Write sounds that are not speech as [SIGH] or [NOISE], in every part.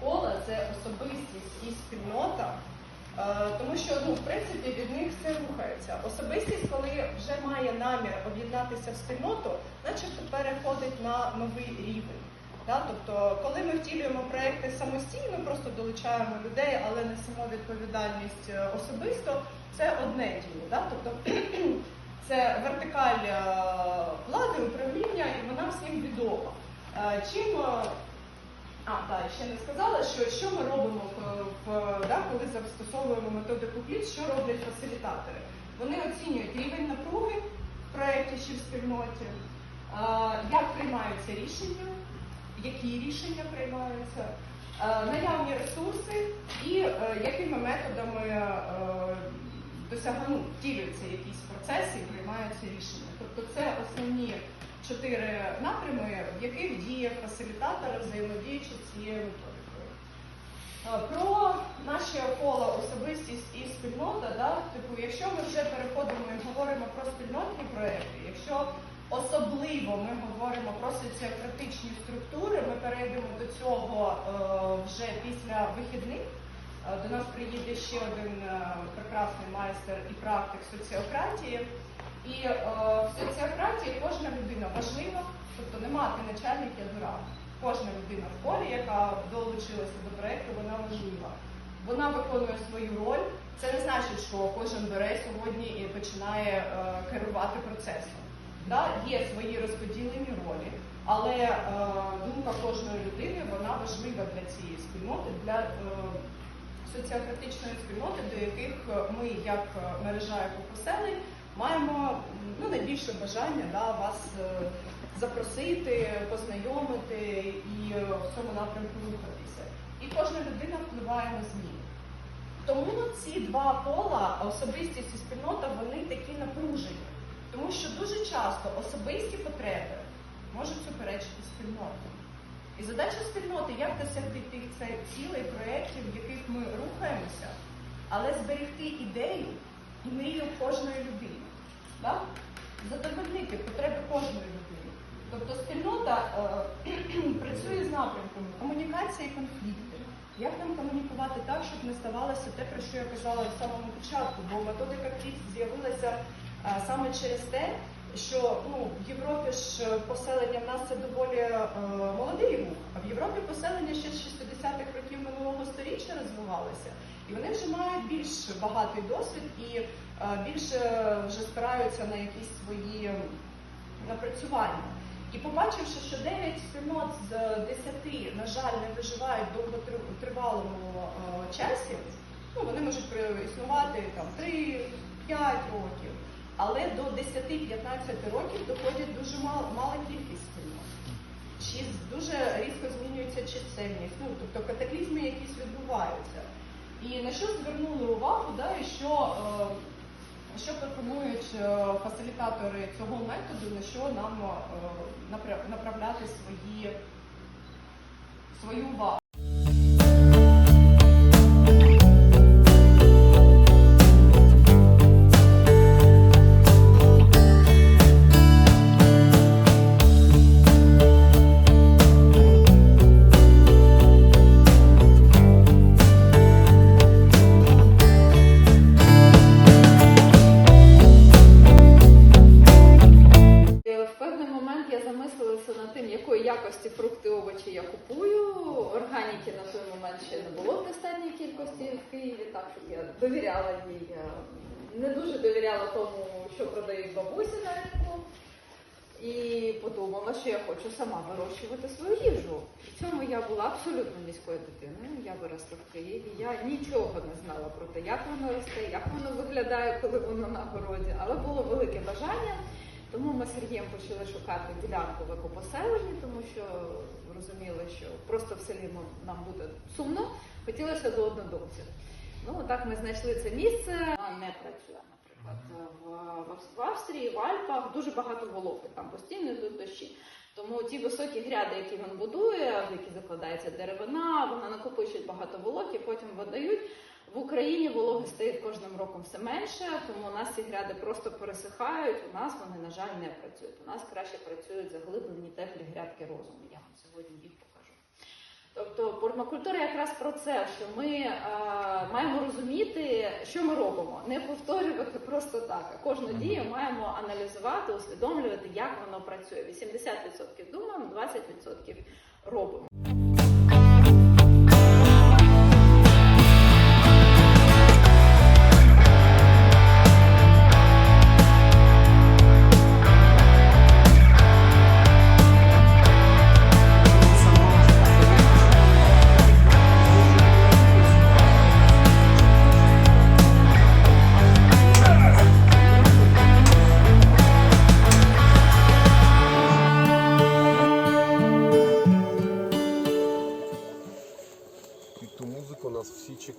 кола це особистість і спільнота. Е, Тому що ну, в принципі від них все рухається. Особистість, коли вже має намір об'єднатися в спільноту, начебто переходить на новий рівень. Да? Тобто, коли ми втілюємо проекти самостійно, просто долучаємо людей, але несемо відповідальність е, особисто, це одне діло. Да? Тобто, [CLEARS THROAT] це вертикаль е, влади, управління, і вона всім відома. Чим а, так, ще не сказала, що, що ми робимо, в, да, коли застосовуємо методику КЛІС, що роблять фасилітатори. Вони оцінюють рівень напруги в проєкті чи в спільноті, як приймаються рішення, які рішення приймаються, наявні ресурси і е, якими методами е, досяга- ну, якісь процеси і приймаються рішення. Тобто це основні чотири напрями, в яких діє фасилітатор, взаємодіючи з цією методикою. Е, Про наші кола особистість і спільнота, да? типу, якщо ми вже переходимо і говоримо про спільнотні проекти, якщо особливо ми говоримо про соціократичні структури, ми перейдемо до цього е, вже після вихідних. Е, До нас приїде ще один прекрасний майстер і практик соціократії. І е, в соціократії кожна людина важлива, тобто не мати начальника дура. Кожна людина в полі, яка долучилася до проєкту, вона важлива. Вона виконує свою роль. Це не значить, що кожен бере сьогодні і починає е, керувати процесом. Да? Є свої розподілені ролі, але е, думка кожної людини вона важлива для цієї спільноти, для е, соціократичної спільноти, до яких ми, як е, мережа екопоселень, маємо ну, найбільше бажання да, вас е, запросити, познайомити і в цьому напрямку рухатися. І кожна людина впливає на зміни. Тому ці два пола, особистість і спільнота, вони такі напружені. Тому що дуже часто особисті потреби можуть суперечити спільноті. І задача спільноти як досягти тих цілей, проєктів, в яких ми рухаємося, але зберегти ідею і мрію кожної людини. Да? Задовольнити потреби кожної людини. Тобто спільнота е, [CLEARS THROAT] працює з напрямками комунікації і конфлікти. Як нам комунікувати так, щоб не ставалося те, про що я казала в самому початку, бо методика КІТ з'явилася е, саме через те, що ну, в Європі ж е, поселення в нас це доволі е, молодий рух, а в Європі поселення ще з 60-х років минулого століття розвивалося. І вони вже мають більш багатий досвід і е, більше вже спираються на якісь свої напрацювання. І побачивши, що 9 спільнот з 10, на жаль, не виживають в довготривалому е, часі, ну, вони можуть існувати там 3-5 років, але до 10-15 років доходять дуже мал, мала кількість спільнот. Чи дуже різко змінюється чисельність, ну, тобто катаклізми якісь відбуваються. І на що звернули увагу, да, і що, е, що пропонують е, фасилітатори цього методу, на що нам е, направляти свої, свою увагу. Якості фрукти овочі я купую. Органіки на той момент ще не було в достатній кількості в Києві, так що я довіряла їй. Не дуже довіряла тому, що продають бабусі на ринку. І подумала, що я хочу сама вирощувати свою їжу. При цьому я була абсолютно міською дитиною. Я виросла в Києві. Я нічого не знала про те, як воно росте, як воно виглядає, коли воно на городі, але було велике бажання. Тому ми з Сергієм почали шукати ділянку в екопоселенні, тому що розуміли, що просто в селі нам- буде сумно. Хотілося до однодумців. Ну так ми знайшли це місце. Вона не працює, наприклад, в, в, Австрії, в Альпах дуже багато вологи, там постійно йдуть дощі. Тому ті високі гряди, які він будує, в які закладається деревина, вона накопичує багато вологи, потім видають. В Україні вологи стає кожним роком все менше, тому у нас ці гряди просто пересихають. У нас вони, на жаль, не працюють. У нас краще працюють заглиблені теплі грядки розуму. Я вам сьогодні їх покажу. Тобто Пермакультура якраз про це, що ми е, маємо розуміти, що ми робимо, не повторювати просто так. А кожну дію маємо аналізувати, усвідомлювати, як воно працює. 80% думаємо, 20% робимо.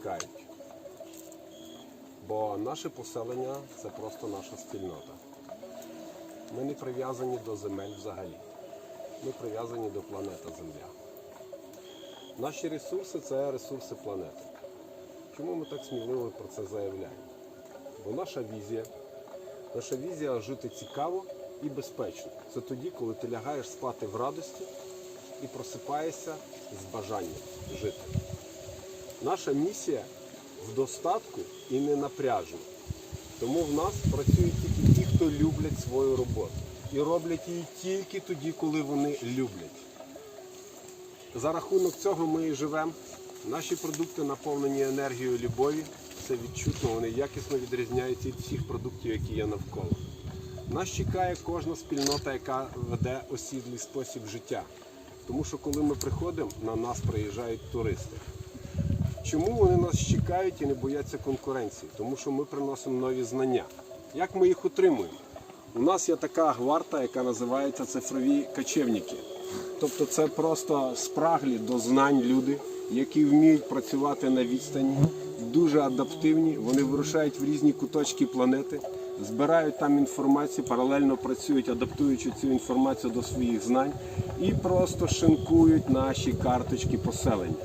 Всі чекають. Бо наше поселення це просто наша спільнота. Ми не прив'язані до земель взагалі. Ми прив'язані до планети Земля. Наші ресурси це ресурси планети. Чому ми так сміливо про це заявляємо? Бо наша візія, наша візія жити цікаво і безпечно. Це тоді, коли ти лягаєш спати в радості і просипаєшся з бажанням жити. Наша місія в достатку і не напряжена. Тому в нас працюють тільки ті, хто люблять свою роботу. І роблять її тільки тоді, коли вони люблять. За рахунок цього ми і живемо. Наші продукти наповнені енергією любові. Це відчутно, вони якісно відрізняються від всіх продуктів, які є навколо. Нас чекає кожна спільнота, яка веде осідлий спосіб життя. Тому що коли ми приходимо, на нас приїжджають туристи. Чому вони нас чекають і не бояться конкуренції? Тому що ми приносимо нові знання. Як ми їх отримуємо? У нас є така гварта, яка називається цифрові качевники. Тобто це просто спраглі до знань люди, які вміють працювати на відстані, дуже адаптивні. Вони вирушають в різні куточки планети, збирають там інформацію, паралельно працюють, адаптуючи цю інформацію до своїх знань і просто шинкують наші карточки поселення.